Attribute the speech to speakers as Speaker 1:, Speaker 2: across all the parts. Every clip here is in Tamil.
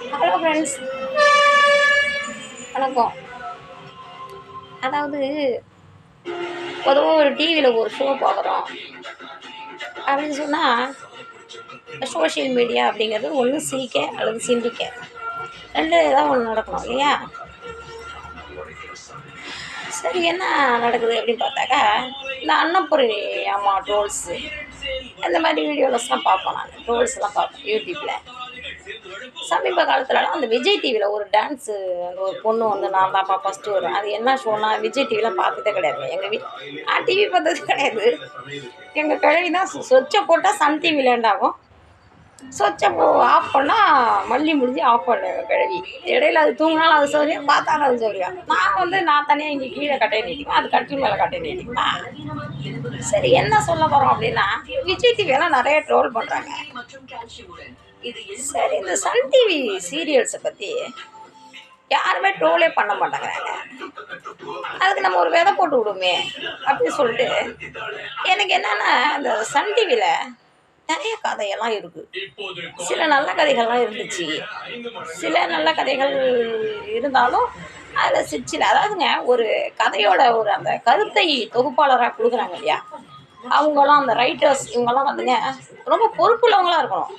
Speaker 1: Hello friends. வணக்கம். அதாவது பொதுவாக ஒரு டிவியில் ஒரு ஷோ பார்க்குறோம். அப்படின்னு சொன்னால் சோஷியல் மீடியா அப்படிங்கிறது ஒன்று சிரிக்க அல்லது சிந்திக்க. ரெண்டு ஏதாவது ஒன்று நடக்கணும் இல்லையா? சரி என்ன நடக்குது அப்படின்னு பார்த்தாக்கா இந்த அன்னபுரி அம்மா ட்ரோல்ஸு இந்த மாதிரி வீடியோஸ்லாம் பார்ப்போம் நாங்கள் ட்ரோல்ஸ்லாம் பார்ப்போம் யூடியூப்பில் சமீப காலத்துலலாம் அந்த விஜய் டிவியில் ஒரு டான்ஸு அந்த ஒரு பொண்ணு வந்து நான் தான்ப்பா ஃபஸ்ட்டு வரும் அது என்ன ஷோனா விஜய் டிவியில் பார்த்ததே கிடையாது. எங்கள் வீட் நான் டிவி பார்த்தது கிடையாது. எங்கள் கிழவி தான் சொச்சை போட்டால் சன் டிவி லேண்டாகும் சொச்சை போ ஆஃப் பண்ணால் மல்லி முடிஞ்சு ஆஃப் பண்ண கிழவி. இடையில அது தூங்கினாலும் அது சௌரியம் பார்த்தாலும் அது சௌரியம் நான் வந்து நான் தனியாக இங்கே கீழே கட்டையை நீட்டிக்குவேன். அது கட்டில் மேலே கட்டையை நீட்டிக்குமா சரி என்ன சொல்ல போகிறோம் அப்படின்னா விஜய் டிவியெல்லாம் நிறைய ட்ரோல் பண்ணுறாங்க சரி இந்த சன் டிவி சீரியல்ஸை பற்றி யாருமே ட்ரோலே பண்ண மாட்டேங்கிறாங்க. அதுக்கு நம்ம ஒரு விதை போட்டு விடுமே அப்படின்னு சொல்லிட்டு எனக்கு என்னென்னா இந்த சன் டிவியில் நிறைய கதையெல்லாம் இருக்குது சில நல்ல கதைகள்லாம் இருந்துச்சு. சில நல்ல கதைகள் இருந்தாலும் அதில் சிற்சில அதாவதுங்க ஒரு கதையோட ஒரு அந்த கருத்தை தொகுப்பாளராக கொடுக்குறாங்க இல்லையா? அவங்களாம் அந்த ரைட்டர்ஸ் இவங்கெல்லாம் வந்துங்க ரொம்ப பொறுப்புள்ளவங்களா இருக்கணும்.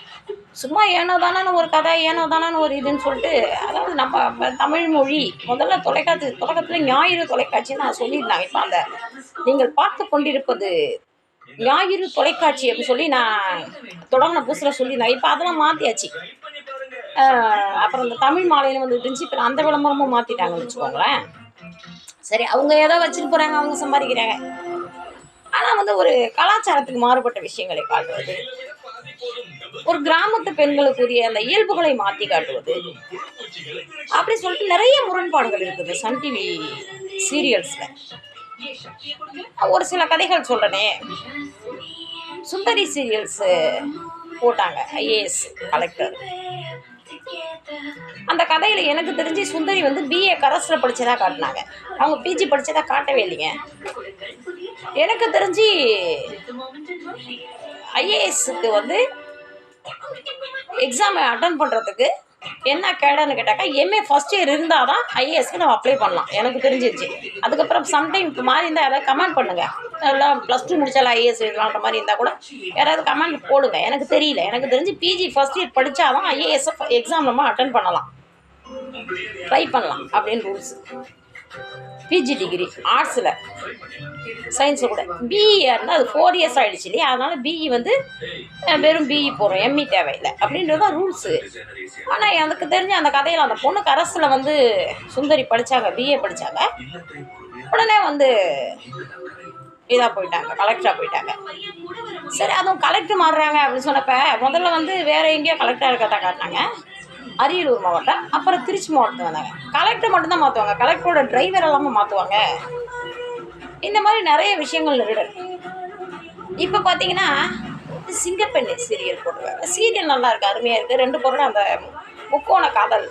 Speaker 1: சும்மா ஏனோ தானேன்னு ஒரு கதை ஏனோ தானேன்னு ஒரு இதுன்னு சொல்லிட்டு அதாவது நம்ம தமிழ் மொழி முதல்ல தொலைக்காட்சி தொடக்கத்தில் ஞாயிறு தொலைக்காட்சி நான் சொல்லியிருந்தாங்க. இப்போ அந்த நீங்கள் பார்த்து கொண்டிருப்பது ஞாயிறு தொலைக்காட்சி அப்படின்னு சொல்லி நான் தொடங்கின புதுசில் சொல்லியிருந்தேன். இப்போ அதெல்லாம் மாற்றியாச்சு அப்புறம் இந்த தமிழ் மாலையில் வந்துட்டு இருந்துச்சு. இப்போ அந்த விளம்பரமும் மாற்றிட்டாங்கன்னு வச்சுக்கோங்களேன். சரி அவங்க ஏதோ வச்சுட்டு போகிறாங்க அவங்க சம்பாதிக்கிறாங்க. ஆனால் வந்து ஒரு கலாச்சாரத்துக்கு மாறுபட்ட விஷயங்களை காட்டுவது. ஒரு கிராமத்து பெண்களுக்குரிய அந்த இயல்புகளை மாற்றி காட்டுவது. அப்படி சொல்லிட்டு நிறைய முரண்பாடுகள் இருக்குது சன் டிவி சீரியல்ஸில் ஒரு சில கதைகள் சொல்கிறனே சுந்தரி சீரியல்ஸு போட்டாங்க ஐஏஎஸ் கலெக்டர் அந்த கதையில் எனக்கு தெரிஞ்சு சுந்தரி வந்து பிஏ கரஸில் படித்ததாக காட்டினாங்க. அவங்க பிஜி படித்ததாக காட்டவே இல்லைங்க. எனக்கு தெரிஞ்சு ஐஏஎஸ்க்கு வந்து எக்ஸாமை அட்டன் பண்ணுறதுக்கு என்ன கேடன்னு கேட்டாக்கா எம்ஏ ஃபஸ்ட் இயர் இருந்தால் தான் ஐஏஎஸ்க்கு நம்ம அப்ளை பண்ணலாம். எனக்கு தெரிஞ்சிருச்சு. அதுக்கப்புறம் சம்டைம் இப்போ மாதிரி இருந்தால் யாராவது கமெண்ட் பண்ணுங்கள் எல்லாம் ப்ளஸ் டூ முடிச்சாலும் ஐஏஎஸ் எழுதலான்ற மாதிரி இருந்தால் கூட யாராவது கமெண்ட் போடுங்க. எனக்கு தெரியல. எனக்கு தெரிஞ்சு பிஜி ஃபஸ்ட் இயர் படித்தா தான் ஐஏஎஸ் எக்ஸாம் நம்ம அட்டன் பண்ணலாம். ட்ரை பண்ணலாம். அப்படின்னு ரூல்ஸ் பிஜி டிகிரி ஆர்ட்ஸில் சயின்ஸில் கூட. பிஇ இருந்தால் அது ஃபோர் இயர்ஸ் ஆகிடுச்சு இல்லையா? அதனால் பிஇ வந்து வெறும் பிஇ போகிறோம் எம்இ தேவையில்லை. அப்படின்றது தான் ரூல்ஸு ஆனால் எனக்கு தெரிஞ்ச அந்த கதையில் அந்த பொண்ணு கரஸில் வந்து சுந்தரி படித்தாங்க பிஏ படித்தாங்க உடனே வந்து இதாக போயிட்டாங்க கலெக்டராக போயிட்டாங்க. சரி அதுவும் கலெக்டர் மாறுறாங்க அப்படின்னு சொன்னப்ப முதல்ல வந்து வேறு எங்கேயோ கலெக்டராக இருக்கதா காட்டினாங்க. அரியலூர் மாவட்டம் அப்புறம் திருச்சி மாவட்டத்தில் வந்தாங்க. கலெக்டர் மட்டும்தான் மாற்றுவாங்க கலெக்டரோட டிரைவர் எல்லாமே மாற்றுவாங்க இந்த மாதிரி நிறைய விஷயங்கள் இருக்கு. இப்போ பார்த்தீங்கன்னா சிங்கப்பெண்ணு சீரியல் போட்டுருவாங்க சீரியல் நல்லா இருக்குது அருமையாக இருக்குது ரெண்டு பொருளும் அந்த முக்கோண காதல்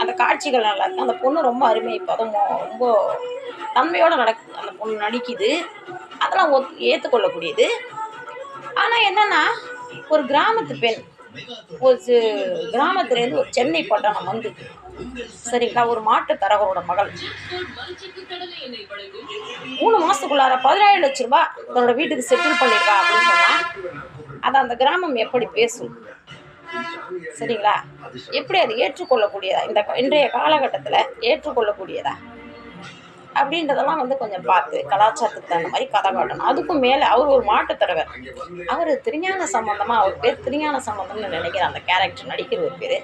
Speaker 1: அந்த காட்சிகள் நல்லா இருக்குது அந்த பொண்ணு ரொம்ப அருமை பதமும் ரொம்ப தன்மையோடு நடக்கு அந்த பொண்ணு நடிக்குது. அதெல்லாம் ஒத் ஏற்றுக்கொள்ளக்கூடியது ஆனால் என்னென்னா ஒரு கிராமத்து பெண் ஒரு கிராமத்துலேருந்து ஒரு சென்னை பட்டணம் வந்து சரிங்களா? ஒரு மாட்டு தரகரோட மகள். மூணு மாதத்துக்குள்ளார பதினேழு லட்ச ரூபாய் தன்னோட வீட்டுக்கு செட்டில் பண்ணியிருக்கா அப்படின்னு சொன்னால் அதை அந்த கிராமம் எப்படி பேசும்? சரிங்களா? எப்படி அது ஏற்றுக்கொள்ளக்கூடியதா? இந்த இன்றைய காலகட்டத்தில் ஏற்றுக்கொள்ளக்கூடியதா? அப்படின்றதெல்லாம் வந்து கொஞ்சம் பார்த்து கலாச்சாரத்துக்கு தகுந்த மாதிரி கதை காட்டணும். அதுக்கும் மேலே அவர் ஒரு மாட்டுத்தரவர் அவர் திருஞான சம்பந்தமாக அவர் பேர் திருஞான சம்பந்தம்னு நினைக்கிறேன் அந்த கேரக்டர் நடிக்கிற ஒரு பேர்.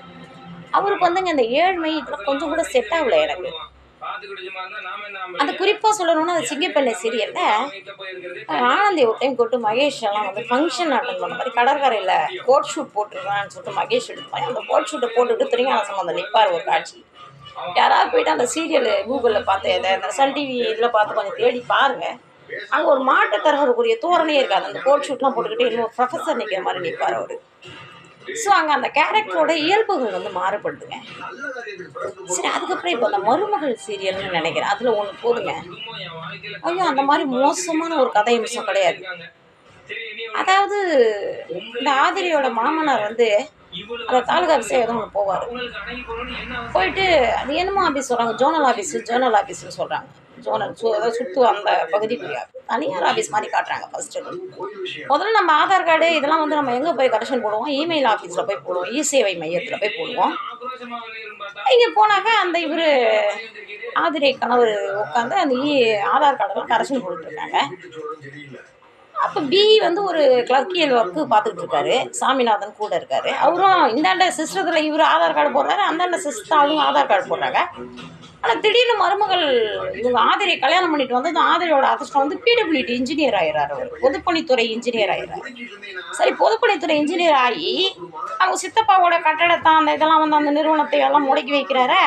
Speaker 1: அவருக்கு வந்துங்க இந்த ஏழ்மை இதெல்லாம் கொஞ்சம் கூட செட் ஆகல எனக்கு. அந்த குறிப்பாக சொல்லணும்னா அந்த சிங்கப்பெண்ணை சீரியலில் ஆனந்தி ஒரு டைம் கூப்பிட்டு மகேஷ் எல்லாம் வந்து ஃபங்க்ஷன் அட்டன் பண்ண மாதிரி கடற்கரையில் கோட் ஷூட் போட்டுருக்கான்னு சொல்லிட்டு மகேஷ் எடுப்பாங்க அந்த கோட் ஷூட்டை போட்டுட்டு திருஞான சம்பந்தம் நிற்பார் ஒரு காட்சி. யாராவது போயிட்டு அந்த சீரியல் கூகுளில் பார்த்து எதை அந்த சன் டிவி இதில் பார்த்து கொஞ்சம் தேடி பாருங்கள் அங்கே ஒரு மாட்டு தரகருக்குரிய தோரணையே இருக்காது. அந்த கோட் ஷூட்லாம் போட்டுக்கிட்டு இன்னும் ப்ரொஃபஸர் நிற்கிற மாதிரி நிற்பார் அவர். ஸோ அங்கே அந்த கேரக்டரோட இயல்புகள் வந்து மாறுபடுதுங்க. சரி அதுக்கப்புறம் இப்போ அந்த மருமகள் சீரியல்னு நினைக்கிறேன். அதில் ஒன்று போதுங்க. ஐயோ அந்த மாதிரி மோசமான ஒரு கதை அம்சம் கிடையாது. அதாவது இந்த ஆதிரியோட மாமனார் வந்து அந்த தாலுகா ஆஃபீஸே ஒன்று போவார். போயிட்டு அது என்னமோ ஆஃபீஸ் சொல்கிறாங்க ஜோனல் ஆஃபீஸ் ஜோனல் ஆஃபீஸ்னு சொல்கிறாங்க ஜோனல் சு அதாவது சுற்று அந்த பகுதிக்குரிய தனியார் ஆஃபீஸ் மாதிரி காட்டுறாங்க ஃபஸ்ட்டு முதல்ல நம்ம ஆதார் கார்டு இதெல்லாம் வந்து நம்ம எங்கே போய் கரெக்ஷன் போடுவோம்? இமெயில் ஆஃபீஸில் போய் போடுவோம். இ சேவை மையத்தில் போய் போடுவோம். இங்கே போனாக்கா அந்த இவர் ஆதிரை கணவர் உட்காந்து அந்த இ ஆதார் கார்டெல்லாம் கரெக்ஷன் போட்டுட்ருக்காங்க அப்போ பி வந்து ஒரு கிளர்க்கியல் ஒர்க்கு பார்த்துக்கிட்டு இருக்காரு. சாமிநாதன் கூட இருக்காரு. அவரும் இந்தாண்ட சிஸ்டத்தில் இவர் ஆதார் கார்டு போடுறாரு. அந்தாண்ட சிஸ்டர் அவங்க ஆதார் கார்டு போடுறாங்க. ஆனால் திடீர்னு மருமகள் இவங்க ஆதிரியை கல்யாணம் பண்ணிட்டு வந்து அந்த ஆதிரியோட அதிர்ஷ்டம் வந்து பிடபிள்யூடி இன்ஜினியர் ஆகிறார் அவர். பொதுப்பணித்துறை இன்ஜினியர் ஆகிறார் சரி பொதுப்பணித்துறை இன்ஜினியர் ஆகி அவங்க சித்தப்பாவோட கட்டடத்தை அந்த இதெல்லாம் வந்து அந்த நிறுவனத்தை எல்லாம் முடக்கி வைக்கிறாரு?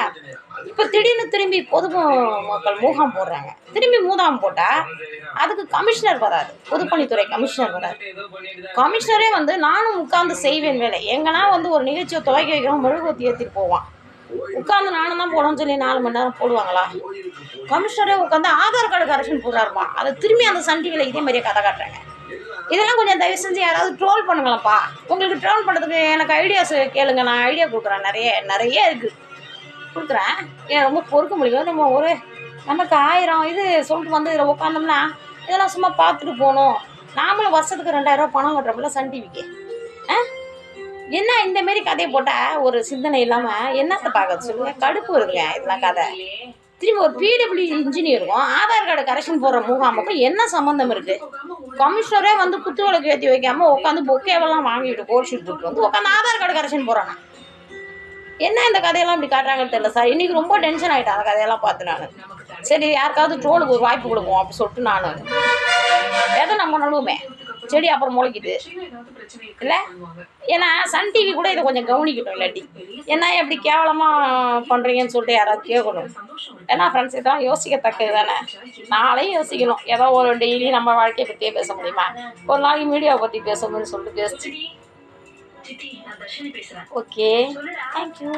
Speaker 1: இப்போ திடீர்னு திரும்பி பொது மக்கள் முகாம் போடுறாங்க. திரும்பி மூதாம் போட்டால் அதுக்கு கமிஷனர் வராது பொதுப்பணித்துறை கமிஷனர் வராது கமிஷனரே வந்து நானும் உட்காந்து செய்வேன் வேலை. எங்கன்னா வந்து ஒரு நிகழ்ச்சியை துவக்கி வைக்கிறோம் மெழுகுவத்தி ஏற்றிட்டு போவான். உட்காந்து நானும் தான் போடணும்னு சொல்லி நாலு மணி நேரம் போடுவாங்களா? கமிஷனரே உட்காந்து ஆதார் கார்டு கரெக்ஷன் போடுறாருமா? அதை திரும்பி அந்த சன் டிவியில் இதே மாதிரியே கதை காட்டுறாங்க. இதெல்லாம் கொஞ்சம் தயவு செஞ்சு யாராவது ட்ரோல் பண்ணுங்களேன்ப்பா. உங்களுக்கு ட்ரோல் பண்ணுறதுக்கு எனக்கு ஐடியாஸ் கேளுங்க நான் ஐடியா கொடுக்குறேன். நிறைய நிறைய இருக்குது கொடுக்குறேன். ஏன் ரொம்ப பொறுக்க முடியும்? நம்ம ஒரு நமக்கு ஆயிரம் இது சொல்லிட்டு வந்து இதில் உட்காந்தோம்னா இதெல்லாம் சும்மா பார்த்துட்டு போகணும். நாமளும் வருஷத்துக்கு ரெண்டாயிரம் பணம் கட்டுறப்பல சன் டிவிக்கு ஆ? என்ன இந்த மாரி கதையை போட்டால் ஒரு சிந்தனை இல்லாமல் என்னத்தை பார்க்கறது சொல்லுங்க? கடுப்பு வருதுங்க இதெல்லாம் கதை. திரும்பி ஒரு பிடபிள்யூ இன்ஜினியருக்கும் ஆதார் கார்டு கரெக்ஷன் போடுற முகாமுக்கும் என்ன சம்மந்தம் இருக்குது கமிஷனரே வந்து குத்து விளக்கு ஏற்றி வைக்காமல் உட்காந்து பொக்கேவெல்லாம் வாங்கிட்டு கோடிச்சுட்டு வந்து உட்காந்து ஆதார் கார்டு கரெக்ஷன் போகிறானா என்ன இந்த கதையெல்லாம் இப்படி காட்டுறாங்கன்னு தெரியல சார். இன்றைக்கி ரொம்ப டென்ஷன் ஆகிட்டேன் அந்த கதையெல்லாம் பார்த்து நான் சரி யாருக்காவது ட்ரோலுக்கு ஒரு வாய்ப்பு கொடுப்போம் அப்படி சொல்லிட்டு நான். எதை நம்ம நடுவுமே? செடி அப்புறம் முளைக்குது. இல்லை? ஏன்னா சன் டிவி கூட இதை கொஞ்சம் கவனிக்கட்டும் இல்லாட்டி. என்ன எப்படி கேவலமாக பண்ணுறீங்கன்னு சொல்லிட்டு யாராவது கேட்கணும். ஏன்னா ஃப்ரெண்ட்ஸ் இதெல்லாம் யோசிக்கத்தக்கது தானே நாளையும் யோசிக்கணும். ஏதோ ஒரு டெய்லி நம்ம வாழ்க்கையை பற்றியே பேச முடியுமா? ஒரு நாளைக்கு மீடியாவை பற்றி பேசணும்னு சொல்லிட்டு பேசிச்சு. Okay thank you